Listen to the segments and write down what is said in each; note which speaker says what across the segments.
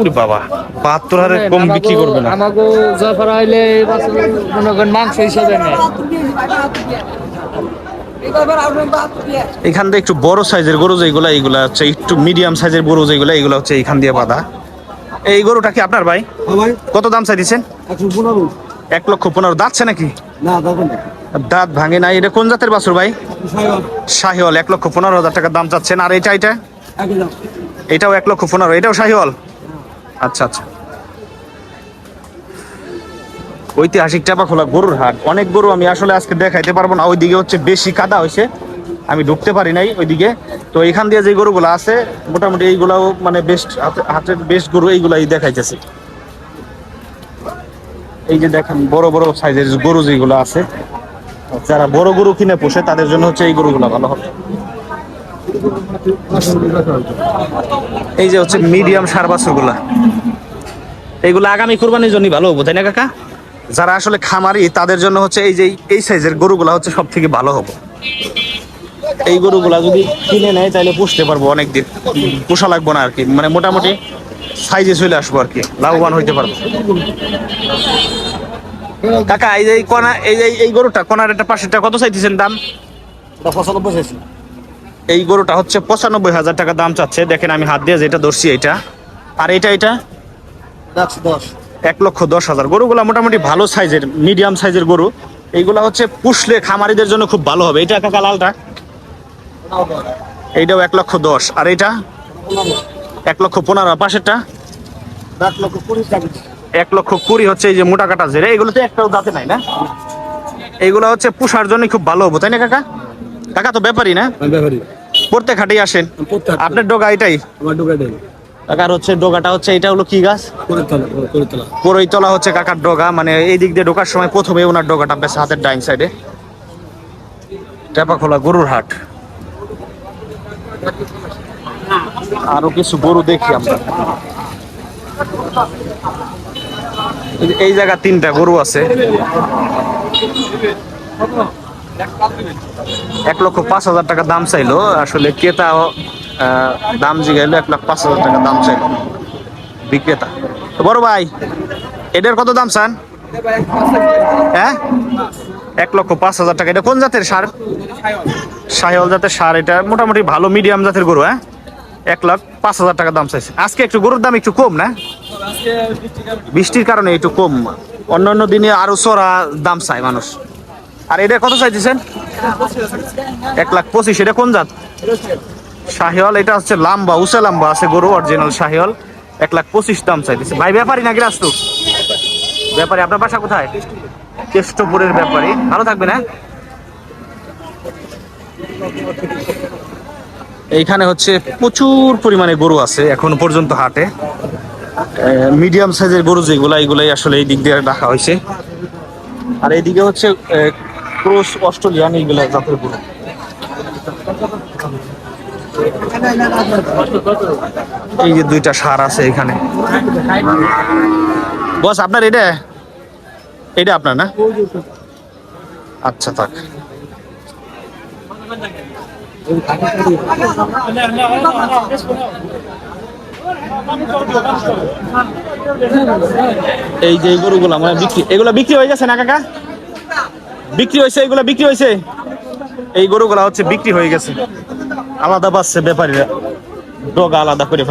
Speaker 1: উরে বাবা বাহাত্তর হারে কম বিক্রি করবে না।
Speaker 2: আমাকে জয়ফার হইলে মনে করেন মাংস হিসাবে নেয়।
Speaker 1: এখান থেকে একটু বড় সাইজের গরু যেগুলা এইগুলা হচ্ছে একটু মিডিয়াম সাইজের গরু যেগুলা এগুলো হচ্ছে এইখান দিয়ে বাঁধা। এই গরুটা কি আপনার ভাই?
Speaker 3: ভাই।
Speaker 1: কত দাম চাই দিচ্ছেন এক লক্ষ পনেরো। দাঁতছে নাকি? দাঁত ভাঙে নাই। এটা কোন জাতের বাছুর ভাই? শাহিওয়াল। এক লক্ষ পনেরো হাজার টাকা দাম চাচ্ছেন। আর এটা এটা? এটাও এক লক্ষ পনেরো, এটাও শাহিওয়াল? আচ্ছা আচ্ছা। ঐতিহাসিক চাপা খোলা গরুর হাট। অনেক গরু আমি আসলে আজকে দেখাইতে পারব না। ওইদিকে হচ্ছে বেশি কাদা হয়েছে। আমি ঢুকতে পারি নাই ওইদিকে। তো এখান দিয়ে যে গরুগুলো আছে, মোটামুটি এইগুলাও মানে বেস্ট হাটের বেস্ট গরু এইগুলাই দেখাইতেছে। এই যে দেখেন, বড় বড় সাইজের গরু যেগুলো আছে, যারা বড় গরু কিনে পোষে, তাদের জন্য হচ্ছে এই গরুগুলো ভালো হবে। এই যে হচ্ছে মিডিয়াম সার বাছুরগুলা। এইগুলো আগামী কুরবানির জন্য ভালো হব তাই না কাকা? যারা আসলে খামারি তাদের জন্য হচ্ছে এই যে এই সাইজের গরুগুলা হচ্ছে সব থেকে ভালো হবে। এই গরুগুলা যদি কিনে নেয় তাহলে পুষতে পারব অনেকদিন। পোষা লাগবো না আর কি মানে মোটামুটি সাইজে চলে আসব আর কি লাভবান হইতে পারব। কাকা এই যে এই কণা এই যে এই গরুটা কণার একটা পাশেরটা কত চাইতেছেন দাম?
Speaker 3: পঁচানব্বই চাইছি।
Speaker 1: এই গরুটা হচ্ছে পঁচানব্বই হাজার টাকা দাম চাচ্ছে। দেখেন আমি হাত দিয়ে যেটা ধরছি এটা। আর এটা এটা? এক লক্ষ দশ হাজার। গরুগুলা মোটামুটি ভালো সাইজের মিডিয়াম সাইজের গরু। এইগুলা হচ্ছে পুষলে খামারিদের জন্য খুব ভালো হবে। এটা কাকা লালটা? এইটাও এক লক্ষ দশ। আর এটা? এক লক্ষ পনেরো। পাশেরটা?
Speaker 3: এক লক্ষ কুড়ি
Speaker 1: হচ্ছে এই যে মোটা কাটা জেরে। এগুলো তো একটাও দাঁতে নাই না? এইগুলো হচ্ছে পুষার জন্য খুব ভালো হব তাই না কাকা? কাকা তো ব্যাপারই না?
Speaker 3: ব্যাপারি।
Speaker 1: প্রত্যেক হাটেই আসেন আপনার ডোগা এটাই?
Speaker 3: আমার
Speaker 1: কাকার হচ্ছে ডোগাটা হচ্ছে এটা হলো কি গাছ?
Speaker 3: করে তোলা করে তোলা
Speaker 1: করইতলা হচ্ছে কাকার ডগা মানে এই দিক দিয়ে ঢোকার সময় প্রথমে ওনার ডগাটা বেশ হাতের ডাইন সাইডে টেপাখোলা গরুর হাট। আরও কিছু গরু দেখি আমরা। এই জায়গা তিনটা গরু আছে। এক লক্ষ পাঁচ হাজার টাকা দাম চাইলো। আসলে ক্রেতা দাম জিগাইলো, এক লাখ পাঁচ হাজার টাকা দাম চাইলো বিক্রেতা। বড় ভাই, এটার কত দাম চান? হ্যাঁ? এক লক্ষ পাঁচ হাজার টাকা। এটা কোন জাতের সার? সাহিওয়াল জাতের সার। এটা মোটামুটি ভালো মিডিয়াম জাতের গরু হ্যাঁ? এক লাখ পাঁচ হাজার টাকা দাম চাইছে। আজকে একটু গরুর দাম একটু কম, না? বৃষ্টির কারণে একটু কম। অন্যান্য দিনে আরও চড়া দাম চায় মানুষ। আর এটা কত চাইতেছেন এক লাখ পঁচিশ, এটা কোন জাত? শাহিওয়াল, এটা হচ্ছে লাম্বা, উঁচা লাম্বা আছে গরু অরিজিনাল শাহিওয়াল। এক লাখ পঁচিশ দাম চাইতেছে ভাই, ব্যাপারী নাকি রাস্তু ব্যাপারী, আপনার বাসা কোথায়? কেষ্টপুরের ব্যাপারী। ভালো থাকবেন হ্যাঁ? এইখানে হচ্ছে প্রচুর পরিমাণে গরু আছে এখন পর্যন্ত হাটে। মিডিয়াম সাইজের গরু যেগুলো এইগুলাই আসলে এই দিক দিয়ে রাখা হয়েছে। আর এইদিকে হচ্ছে ক্রোস অস্ট্রেলিয়ান, এইগুলা জাতের গরু। এই যে দুইটা সার আছে এখানে। বস, আপনার এটা? এটা আপনার না? আচ্ছা থাক। এই যে গরুগুলো মানে বিক্রি এগুলো বিক্রি হয়ে গেছে না, কাকা? বিক্রি হয়েছে এগুলো বিক্রি হয়েছে? এই গরুগুলা হচ্ছে বিক্রি হয়ে গেছে। আলাদা পাচ্ছে ব্যাপারীরা। ডগা আলাদা করে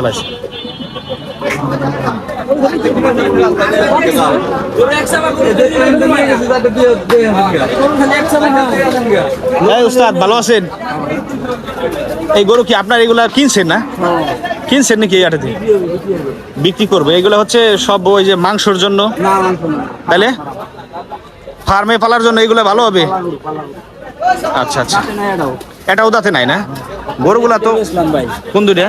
Speaker 1: উস্তাদ ভালো আছেন? এই গরু কি আপনার এগুলা কিনছেন না? কিনছেন নাকি এই হাটে বিক্রি করবে। এগুলো হচ্ছে সব ওই যে মাংসর জন্য? তাহলে ফার্মে পালার জন্য এগুলো ভালো হবে? আচ্ছা আচ্ছা। এটা উদাতে নাই না? গরুগুলা তো
Speaker 3: ইসলাম ভাই।
Speaker 1: কোন দুটা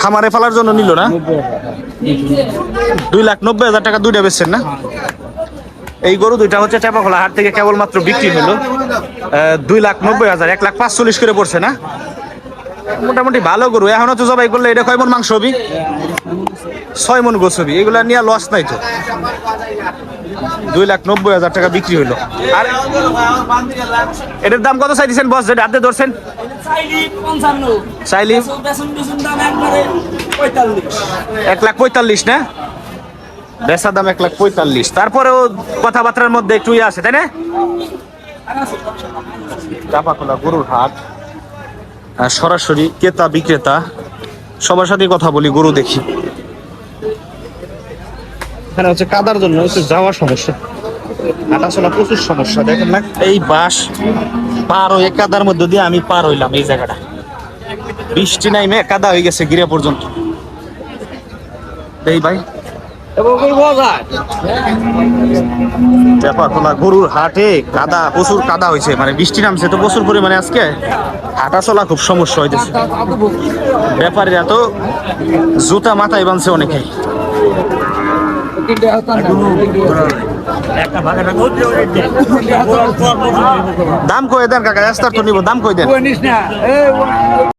Speaker 1: খামারে ফেলার জন্য নিল না? দুই লাখ নব্বই হাজার টাকা দুইটা বেচছেন না? এই গরু দুইটা হচ্ছে চাপাখোলা হাট থেকে কেবলমাত্র বিক্রি হলো। দুই লাখ নব্বই হাজার এক লাখ পাঁচচল্লিশ করে পড়ছে না? মোটামুটি ভালো গরু। এখনও তো জবাই করলে এটা কয় মন মাংস হবি? ছয় মন গোছ হবি। এগুলা নিয়ে লস নাই তো। দুই লাখ নব্বই হাজার টাকা বিক্রি হলো আর এটার দাম কত চাইছেন বস যেটা হাতে ধরছেন। চাইলি? এক লাখ পঁয়তাল্লিশ, না? বেচা দাম এক লাখ পঁয়তাল্লিশ। তারপরেও কথাবার্তার মধ্যে একটু ইয়ে আছে, তাই না? চাপাখোলা গরুর হাট। সরাসরি ক্রেতা বিক্রেতা সবার সাথে কথা বলি গরু দেখি। এখানে হচ্ছে কাদার জন্য হচ্ছে যাওয়ার সমস্যা। প্রচুর সমস্যা দেখেন না? এই বাস পার হয়ে কাদার মধ্যে দিয়ে আমি পার হইলাম এই জায়গাটা। বৃষ্টি নাই মে কাদা হয়ে গেছে গিরা পর্যন্ত। এই ভাই। চাপাখোলা গরুর হাটে কাদা প্রচুর কাদা হয়েছে মানে বৃষ্টি নামছে তো প্রচুর পরিমাণে আজকে। হাঁটা চলা খুব সমস্যা হইতেছে। ব্যাপারীরা তো জুতা মাথায় বানছে অনেকে। দাম কয়ে দেন কাকা রাস্তার তো নিব দাম কই দেন।